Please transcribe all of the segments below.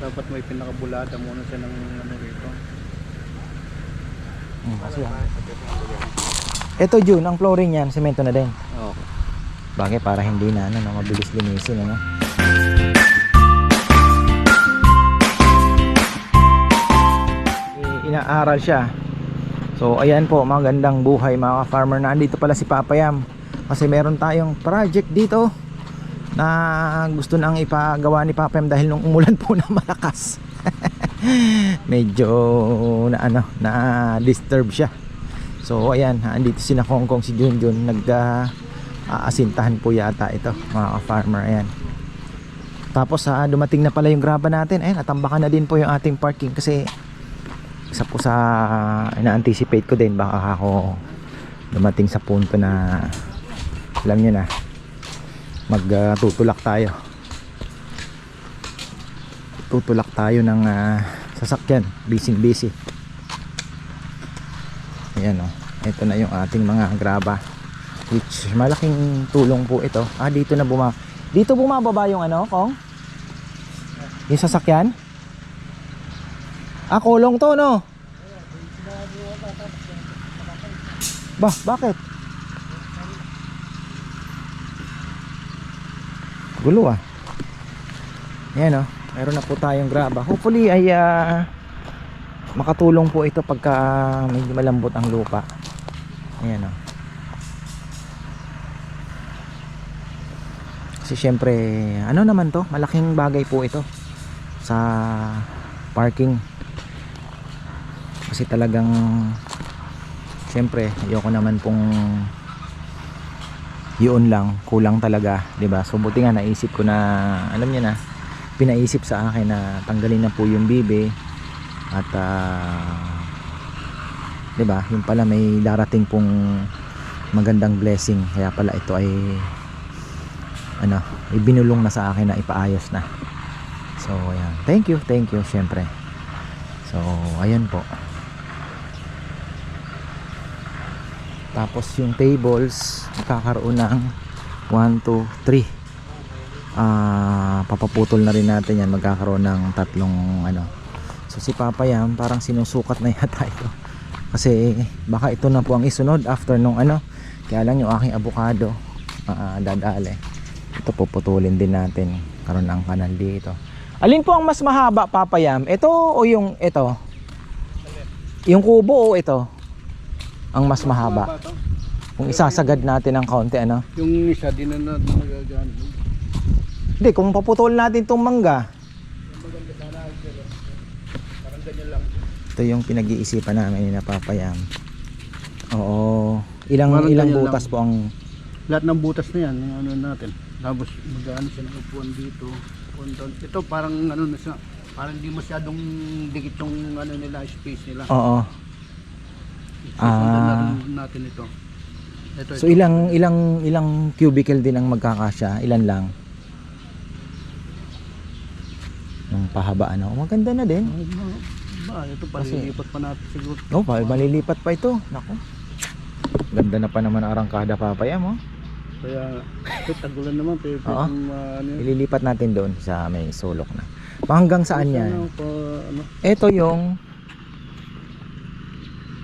Dapat may pinakabulada muna siya ng ano rito. Hmm, kasi. Ito June, ang flooring niyan, semento na din. Okay. Bagay para hindi na ano, no, mabilis linisin ano. I- Inaaral siya. So ayan po, magandang buhay mga ka-farmer. Nandito pala si Papayam. Kasi meron tayong project dito na gusto nang ipagawa ni Papayam dahil nung umulan po na malakas. Medyo na ano, na disturb siya. So ayan, andito si na Hong Kong si Junjun nag ah, aasintahan po yata ito mga ka-farmer ayan. Tapos ah, dumating na pala yung graba natin. Ayun, natambakan na din po yung ating parking kasi isa po sa ina-anticipate ko din baka ako dumating sa punto na alam nyo na magtutulak tayo. Tutulak tayo ng ah, sasakyan. Busy busy. Ayan o ito na yung ating mga graba. Which malaking tulong po ito. Ah dito na buma dito bumababa yung ano kong? Yung sasakyan? Ah kulong to no? Ba bakit gulo ah. Ayan o meron na po tayong graba. Hopefully ay ah, makatulong po ito pagka medyo malambot ang lupa. Ayan o kasi syempre ano naman to? Malaking bagay po ito sa parking. Kasi talagang syempre ayoko naman pong yun lang kulang talaga 'di ba? So buti nga naisip ko na alam niyo na pinaisip sa akin na tanggalin na po yung bibe at ah, 'di ba? Yung pala may darating pong magandang blessing. Kaya pala ito ay ano ibinulong na sa akin na ipaayos na. So ayan. Thank you thank you syempre. So ayan po tapos yung tables magkakaroon ng 1, 2, 3 ah papaputol na rin natin yan. Magkakaroon ng tatlong ano. So si Papa Yam parang sinusukat na yata ito. Kasi baka ito na po ang isunod after nung ano. Kaya lang yung aking avocado ah, dadali ito puputulin din natin. Karoon ng kanal dito. Alin po ang mas mahaba Papa Yam? Ito o yung ito? Yung kubo o ito ang mas mahaba kung isasagad natin ng kaunti ano Yung isa din na natin nagagano. hindi kung paputol natin tong mangga ito yung pinag-iisipan namin ni Napapayam oo ilang Parang ilang butas lang. po ang Lahat ng butas na yan, yung ano natin. Tapos magano siya ng upuan dito. upuan doon. Ito parang ano na siya. Parang di masyadong dikit yung ano nila, space nila. oo Susundan Ah. natin, natin ito. Ito, so ilang ilang ilang cubicle din ang magkakasya ilan lang yung pahabaan oh, maganda na din Ba, ito palilipat pa natin siguro. oh pa malilipat pa ito nako ganda na pa naman ang arangkada papayam oh Kaya ito tagulan naman. Pero Oo. kung uh, ano yun. ililipat natin doon sa may sulok na hanggang saan yan Ano, pa, ano, ito yung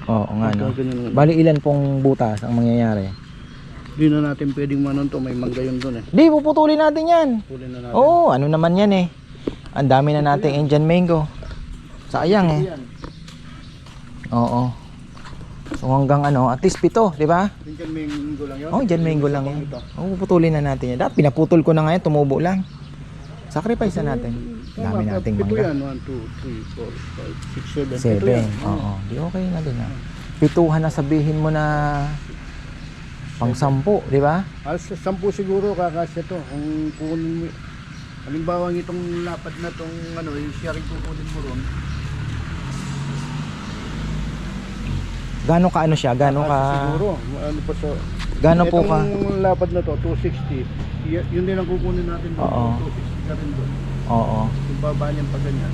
oo nga no ganyan, bali ilan pong butas ang mangyayari Hindi na natin pwedeng manon to, may mangga yun doon eh. di puputulin natin yan Pulin na natin. Oo, ano naman yan eh. Ang dami na nating Indian mango. Sayang eh. Oo. So hanggang ano, at least pito, di ba? Diyan mango lang yun. Oh, Indian mango lang yan. Oo, puputulin na natin yan. Dapat pinaputol ko na ngayon, tumubo lang. Sacrifice na natin. Dami nating mangga. yan. 1, 2, 3, 4, 5, 6, 7. Seven. Oo, di okay na din ah. Pituhan na sabihin mo na pang sampu, di ba? Alas sa sampu siguro kakasya to. Kung kukunin mo, halimbawa itong lapad na tong ano, yung siya rin kukunin mo ron. Gano'n ka ano siya? Gano'n ka? Siguro, ano pa sa... Gano'n po ka? Itong lapad na to, 260. Y- yun din ang kukunin natin doon. Oo. 260 ka rin doon. Oo. Yung baba niyan pa ganyan.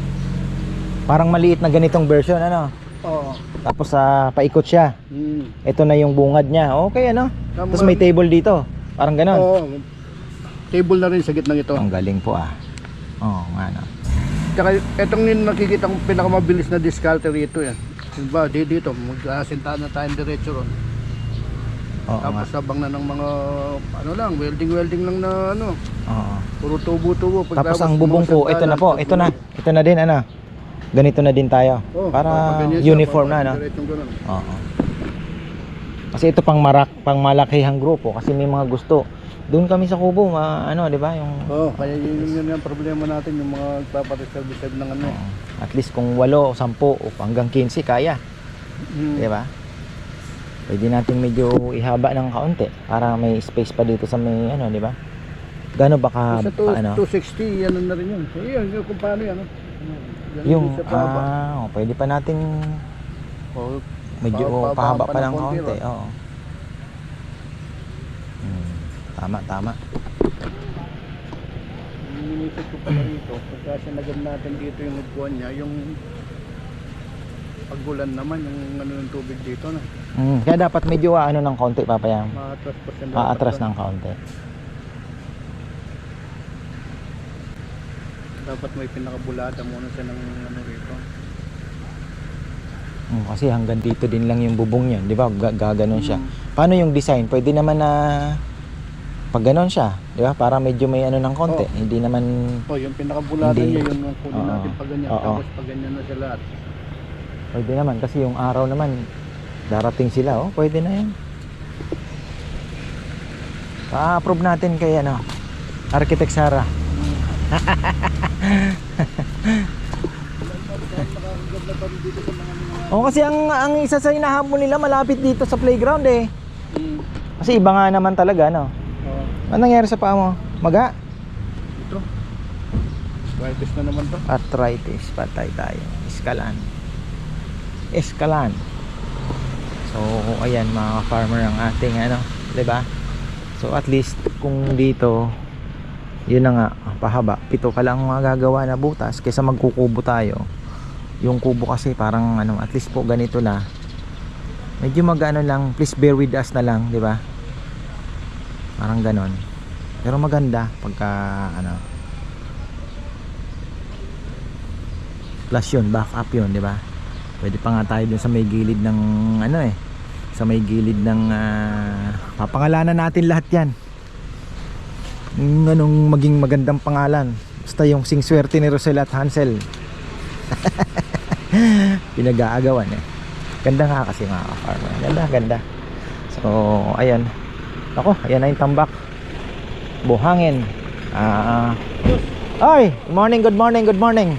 Parang maliit na ganitong version, ano? Oo. Tapos sa paikot siya. Mm. Ito na yung bungad niya. Okay, ano? Tama. Tapos may table dito. Parang ganon. Oo. Table na rin sa gitnang ito. Ang galing po ah. Oo, nga no. Tsaka itong nakikita kong pinakamabilis na discalter rito yan. Diba, di dito, mag-asintahan na tayong diretso ron. Oo nga. Tapos sabang na ng mga, ano lang, welding-welding lang na ano, Oo. puro tubo-tubo. Tapos ang bubong po, ito na po, ito na. Ito na din ano. Ganito na din tayo. Oh, Para uniform na pag- no. diretsong ganun. Oo. Kasi ito pang marak, pang malakihang grupo kasi may mga gusto. Doon kami sa Kubo, ma, ano, 'di ba? Yung Oo, kaya yun, yun, yun yung problema natin, yung mga nagpapareserve-reserve ng ano. Oo. at least kung 8 o 10 o hanggang 15 kaya, Mm. 'di ba? Pwede natin medyo ihaba ng kaunti para may space pa dito sa may ano, 'di ba? Gaano ba ka, Sa ka- ano? 260, ano na rin yun. So, yun, yun kung paano yan. Ganun Yung din sa pahaba. ah, oh, pwede pa nating Oo, medyo Pa- pahaba pahaba pa ng konti, kaunti, oo. Hmm, tama, tama. Yung inisip ko pala rito, pagka sinagad natin dito yung upuan niya, yung paggulan naman, yung ano ng tubig dito na. Mm, kaya dapat medyo ah, ano ng konti papayam. Maatras pa siya. Aatras ng kaunti. Dapat may pinakabulada muna siya ng ano rito. Mm, kasi hanggang dito din lang yung bubong niya, 'di ba? Ga- Gaganon siya. Mm. Paano yung design? Pwede naman na pag ganon siya, 'di ba? Para medyo may ano ng konti. Oo. Hindi naman Oh, yung pinakabulada Hindi. niya, yun yung kunin Oo. natin pag ganyan. Oo. Tapos pag ganyan na siya lahat. pwede naman kasi yung araw naman darating sila, oh. Pwede na 'yan. Pa-approve natin kay ano, Architect Sara. Oh, kasi ang ang isa sa hinahamon nila malapit dito sa playground eh. Mm. Kasi iba nga naman talaga, no? Ano nangyari sa paa mo? Maga? ito. Arthritis na naman to. Arthritis, patay tayo. Iskalan. Iskalan. So, ayan mga farmer ang ating ano, 'di ba? So, at least kung dito yun na nga, pahaba. Pito ka lang magagawa na butas kaysa magkukubo tayo. Yung kubo kasi parang ano, at least po ganito na. Medyo magano lang, please bear with us na lang, 'di ba? Parang ganon. Pero maganda pagka ano, plus yun, back up yun, di ba? Pwede pa nga tayo dun sa may gilid ng ano eh, sa may gilid ng ah, papangalanan natin lahat yan. Anong maging magandang pangalan. Basta yung sing swerte ni Rosel at Hansel. Pinag-aagawan eh. Ganda nga kasi mga ka-farmer. Ganda, ganda. So, ayan. Ako, ayan na yung tambak. Buhangin. Ah, Ay, good morning, good morning, good morning.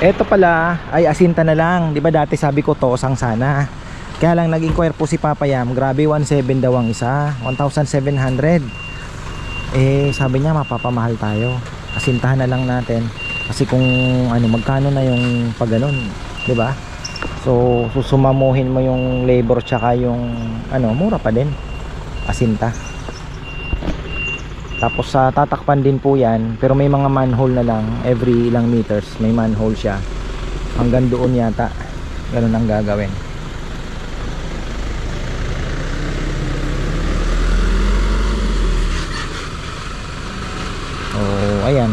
Ito pala ay asinta na lang. 'Di ba dati sabi ko tosang sana. Kaya lang nag-inquire po si Papa Yam. Grabe 1.7 daw ang isa. 1,700. Eh sabi niya mapapamahal tayo. Asintahan na lang natin. Kasi kung ano magkano na yung pag 'di ba? So susumamuhin mo yung labor tsaka yung ano, mura pa din. Asinta. Tapos sa tatakpan din po yan Pero may mga manhole na lang Every ilang meters may manhole siya Hanggang doon yata Ganun ang gagawin Oh, ayan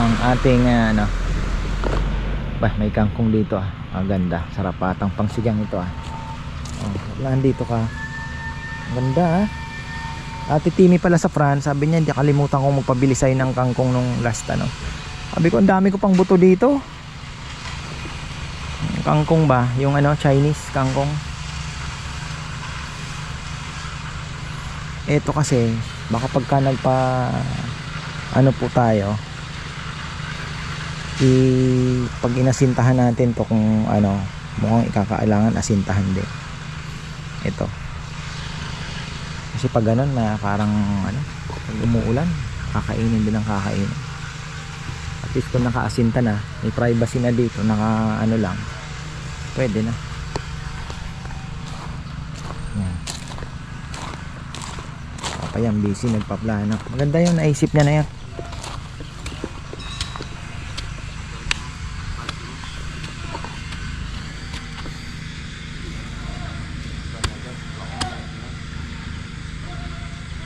Ang ating ah, ano Bah, may kangkong dito ah Ang ganda, sarap atang pangsigang ito ah Oh, wala dito ka Ang ganda ah Ate Timi pala sa France, sabi niya hindi kalimutan kong magpabili sa'yo ng kangkong nung last ano. Sabi ko, ang dami ko pang buto dito. Kangkong ba? Yung ano, Chinese kangkong. Ito kasi, baka pagka nagpa ano po tayo, i pag inasintahan natin to kung ano, mukhang ikakailangan asintahan din. Ito. Kasi pag ganun na parang ano, pag umuulan, kakainin din ang kakainin. At least kung nakaasinta na, may privacy na dito, naka ano lang, pwede na. Yan. Papayang busy, nagpaplano. Maganda yung naisip niya na yan.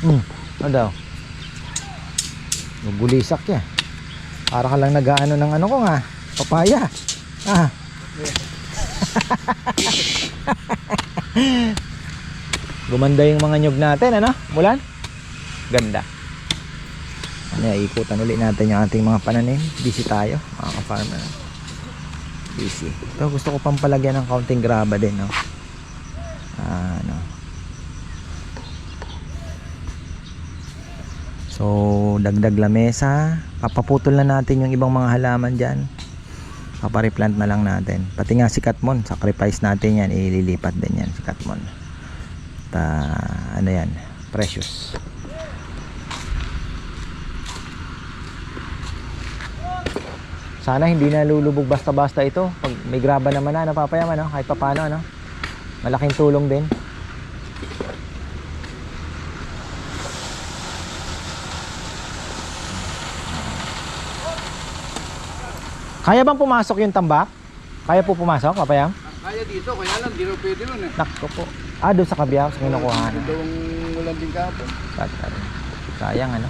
Hmm, ano daw? Gugulisak ya. Para ka lang nag-ano ng ano ko nga. Papaya. Ah. Gumanda yung mga nyug natin, ano? Mulan? Ganda. Ano, ikutan ulit natin yung ating mga pananim. Busy tayo, mga ka-farmer. Busy. Ito, gusto ko pang palagyan ng kaunting graba din, no? Ah, ano. So, dagdag lamesa. Papaputol na natin yung ibang mga halaman dyan. Papareplant na lang natin. Pati nga si Katmon, sacrifice natin yan. Ililipat din yan si Katmon. At, ah, ano yan, precious. Sana hindi na lulubog basta-basta ito. Pag may graba naman na, napapayaman, no? kahit papano, no? Malaking tulong din. Kaya bang pumasok yung tambak? Kaya po pumasok, papayam? Kaya dito, kaya lang, di na pwede nun eh. Nakko po. Ah, doon sa kabiyak, sa kinukuha na. Ang ulan din. Tatay. Sayang ano.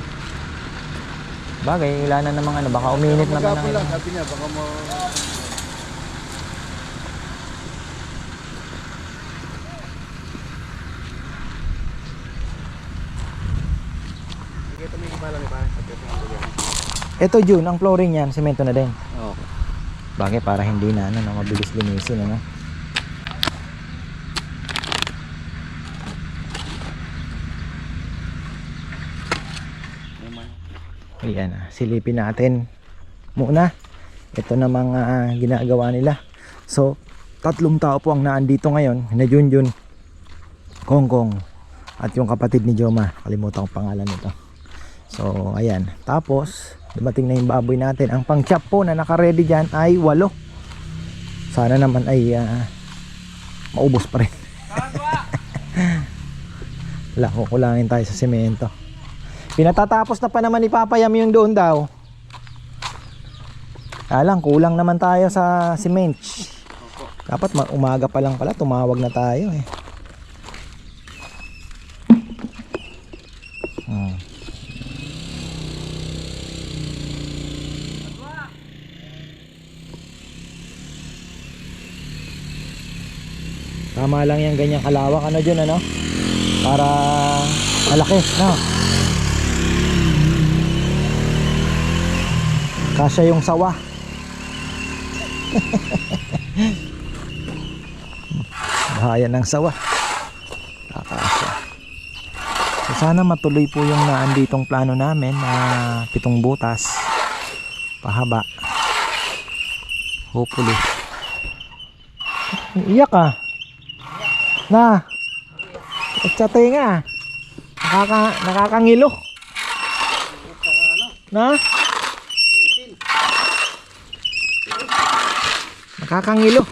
Bagay, wala na namang ano, baka uminit naman ang lang, sabi niya, baka mo... Ito June, ang flooring yan, semento na din. Bagay para hindi na ano, no, mabilis linisin ano. Ayan, ah, silipin natin muna. Ito na mga ah, ginagawa nila. So, tatlong tao po ang naandito ngayon. Na Junjun, Kongkong, at yung kapatid ni Joma. Kalimutan ko pangalan nito. So, ayan. Tapos, dumating na yung baboy natin. Ang pang-chop po na naka-ready dyan ay walo. Sana naman ay ah, maubos pa rin. Wala, kukulangin tayo sa semento. Pinatatapos na pa naman ni Papayam yung doon daw. Alang, kulang naman tayo sa cement. Dapat ma- umaga pa lang pala, tumawag na tayo eh. Tama lang yan ganyang kalawak. Ano dyan ano? Para malaki no? Kasya yung sawa. Bahaya ng sawa. Kakasya. So, Sana matuloy po yung naanditong plano namin na pitong butas. Pahaba. Hopefully. Iyak ah na. Tsate nga. Nakaka nakakangilo. Na? Nakakangilo.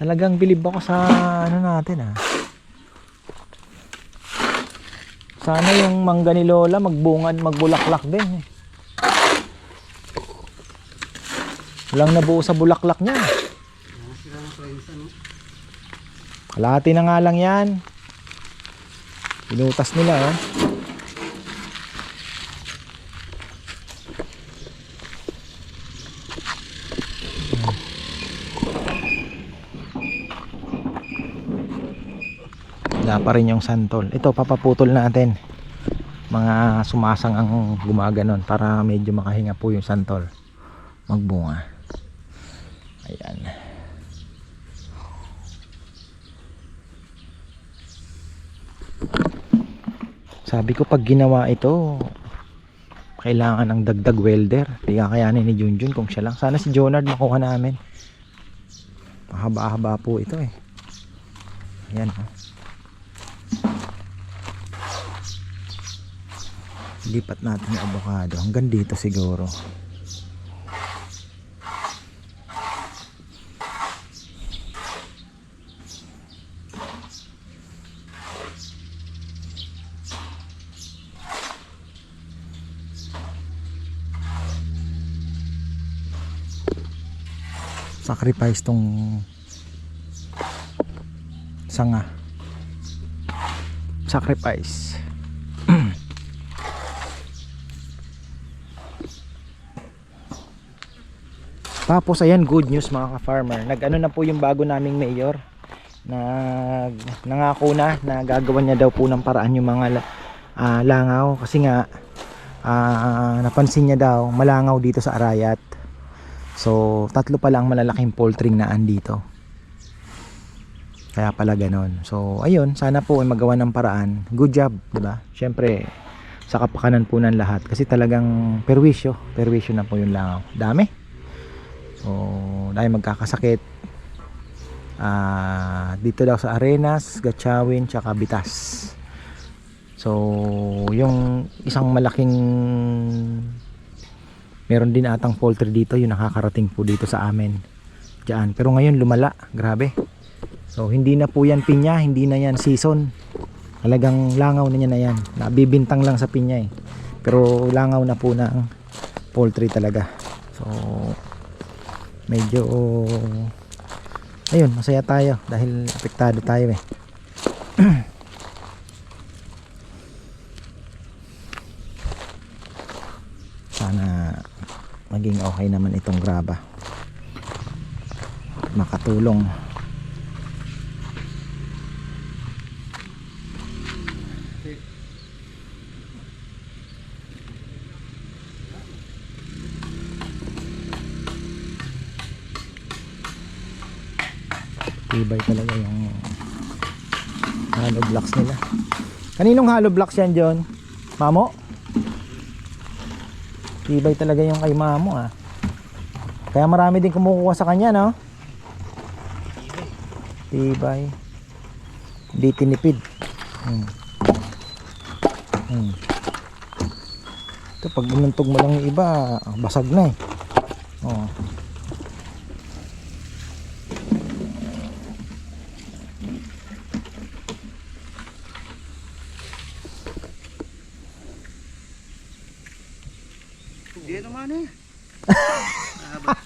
Talagang bilib ako sa ano natin ah. Sana yung mangga ni Lola magbungad, magbulaklak din eh. Walang nabuo sa bulaklak niya. Kalahati na nga lang yan. Pinutas nila oh. Wala pa rin yung santol. Ito papaputol natin. Mga sumasang ang gumaganon para medyo makahinga po yung santol. Magbunga. Ayan. Sabi ko pag ginawa ito, kailangan ng dagdag welder. Di kakayanin ni Junjun kung siya lang. Sana si Jonard makuha namin. Mahaba-haba po ito eh. Ayan oh. Lipat natin yung avocado. Hanggang dito siguro. sacrifice tong sanga. Sacrifice. Tapos ayan good news mga ka-farmer. Nag ano na po yung bago naming mayor. Nag nangako na na gagawan niya daw po ng paraan yung mga uh, langaw. Kasi nga uh, napansin niya daw malangaw dito sa Arayat. So, tatlo pa lang malalaking poultry na andito. Kaya pala ganon. So, ayun, sana po ay magawa ng paraan. Good job, 'di ba? Syempre, sa kapakanan po ng lahat kasi talagang perwisyo, perwisyo na po yung langaw. Dami. So, dahil magkakasakit. Ah, dito daw sa Arenas, Gatchawin, tsaka Bitas. So, yung isang malaking meron din atang poultry dito, yung nakakarating po dito sa amin. Diyan. Pero ngayon lumala, grabe. So, hindi na po yan pinya, hindi na yan season. Talagang langaw na niya na yan. Nabibintang lang sa pinya eh. Pero langaw na po ng poultry talaga. So, medyo ayun masaya tayo dahil apektado tayo eh sana maging okay naman itong graba makatulong tibay talaga yung hollow blocks nila kaninong hollow blocks yan John? Mamo? Tibay talaga yung kay Mamo ah kaya marami din kumukuha sa kanya no? tibay hindi tinipid hmm. Hmm. ito pag inuntog mo lang yung iba basag na eh oh. Hindi naman eh. Nahabag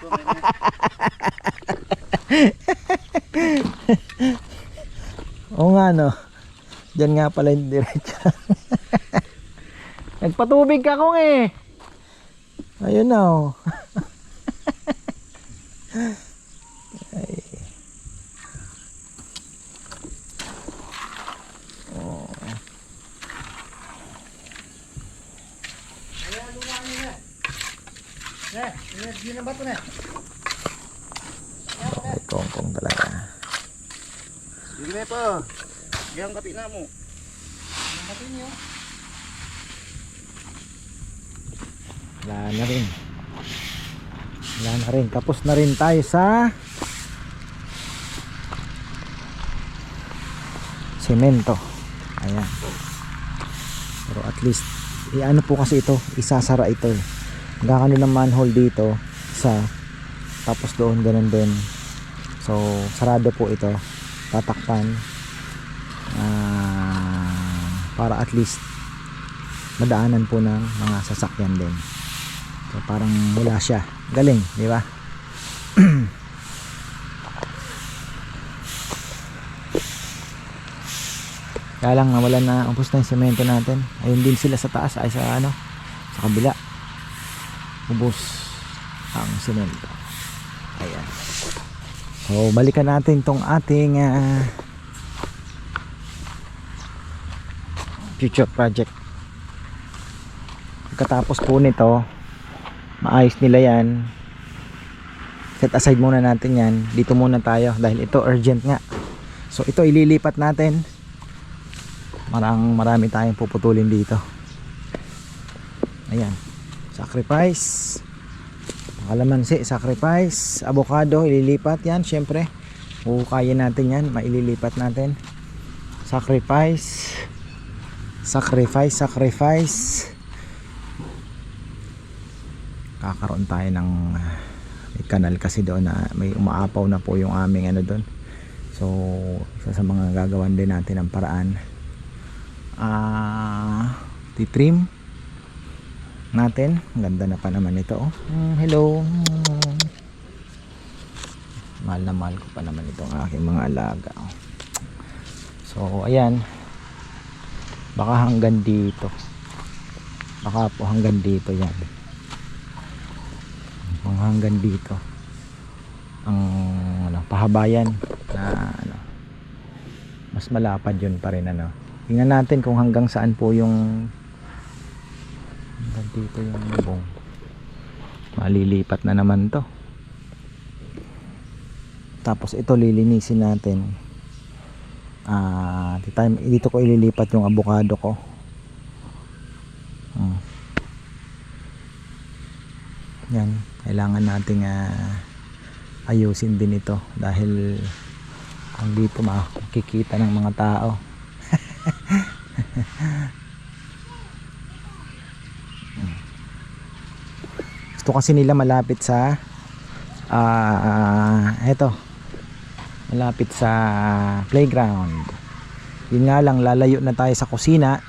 ko kanya. Oo nga no. Diyan nga pala yung diretso. Nagpatubig ka kong eh. Ayun na oh. Ay. Oh. Ay, kongkong talaga. Hindi na po. Yang kapi na mo. Wala na rin. Wala na rin. Tapos na rin tayo sa semento. Ayan. Pero at least, i-ano po kasi ito, isasara ito. eh. Magkakano ng manhole dito, sa tapos doon ganun din. So, sarado po ito. Tatakpan. Para at least madaanan po ng mga sasakyan din. So parang wala siya. Galing, di ba? Kaya lang nawalan na ubos na yung semento natin. Ayun din sila sa taas ay sa ano, sa kabila. Ubos ang semento. Ayan. So balikan natin tong ating ah, future project. Pagkatapos po nito, maayos nila yan. Set aside muna natin yan. Dito muna tayo dahil ito urgent nga. So ito ililipat natin. Marang marami tayong puputulin dito. Ayan. Sacrifice. Kalamansi, sacrifice. Avocado, ililipat yan. Siyempre, hukayin natin yan. Maililipat natin. Sacrifice. Sacrifice, sacrifice. Kakaroon tayo ng uh, may kanal kasi doon na may umaapaw na po yung aming ano doon. So, isa sa mga gagawan din natin ang paraan. Ah, titrim natin. Ganda na pa naman ito. Oh. Mm, hello. Mahal na mahal ko pa naman itong aking mga alaga. oh. So, ayan. Baka hanggang dito. Baka po hanggang dito yan. hanggang dito ang ano, pahabayan na ano, mas malapad yun pa rin ano. Tingnan natin kung hanggang saan po yung hanggang dito yung bubong. Malilipat na naman to. Tapos ito lilinisin natin. Ah, dito, dito ko ililipat yung avocado ko. Hmm. Yan, kailangan nating ah, ayusin din ito dahil ang dito makikita ng mga tao. Gusto kasi nila malapit sa ah eto malapit sa playground. Yun nga lang lalayo na tayo sa kusina.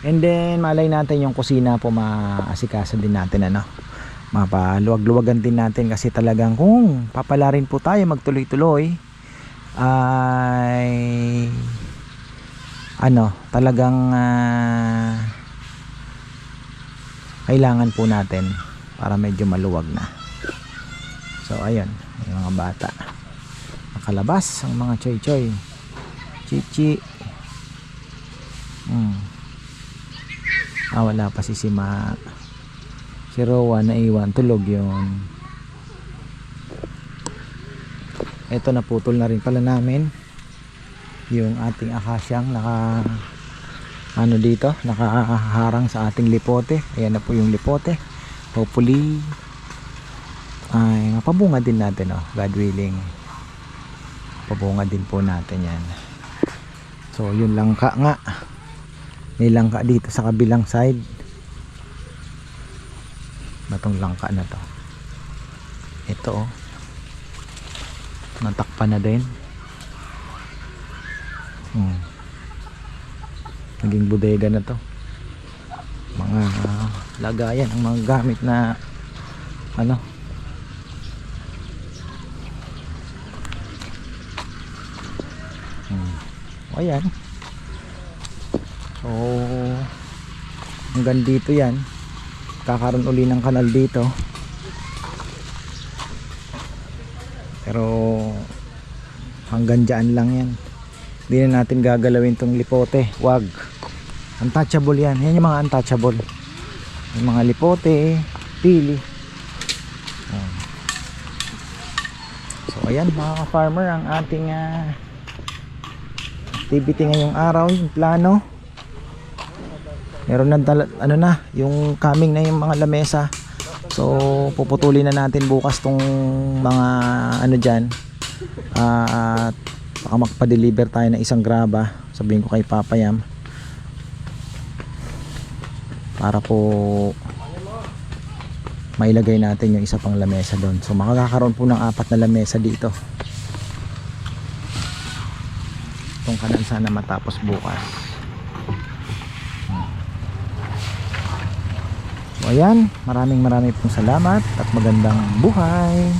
And then malay natin yung kusina po maasikaso din natin ano? Mapaluwag-luwagan din natin kasi talagang kung papalarin po tayo magtuloy-tuloy ay ano talagang ah, kailangan po natin para medyo maluwag na. So ayun yung mga bata nakalabas ang mga choy choy chichi. Hmm. ah wala pa si Sima. Si Rowan na iwan. Tulog yun. Eto naputol na rin pala namin yung ating akasyang naka ano dito nakaharang sa ating lipote. Ayan na po yung lipote. Hopefully ay mapabunga din natin oh, God willing pabunga din po natin yan. So yun langka nga. May langka dito sa kabilang side. Batong langka na to? Ito oh. Natakpan na din. Hmm. naging bodega na to. Mga ah, lagayan ang mga gamit na ano o yan so hanggang dito yan. Kakaroon uli ng kanal dito. Pero hanggang dyan lang yan. Hindi na natin gagalawin tong lipote. Wag. Untouchable yan. Yan yung mga untouchable. Yung mga lipote pili. Ayan. so ayan mga farmer ang ating ah, activity ngayong araw yung plano. Meron na ano na yung coming na yung mga lamesa. So puputulin na natin bukas tong mga ano dyan. Ah, at baka magpa-deliver tayo ng isang graba. Sabihin ko kay Papa Yam. Para po mailagay natin yung isa pang lamesa doon. So makakakaroon po ng apat na lamesa dito itong kanan sana matapos bukas. So ayan, maraming maraming pong salamat at magandang buhay.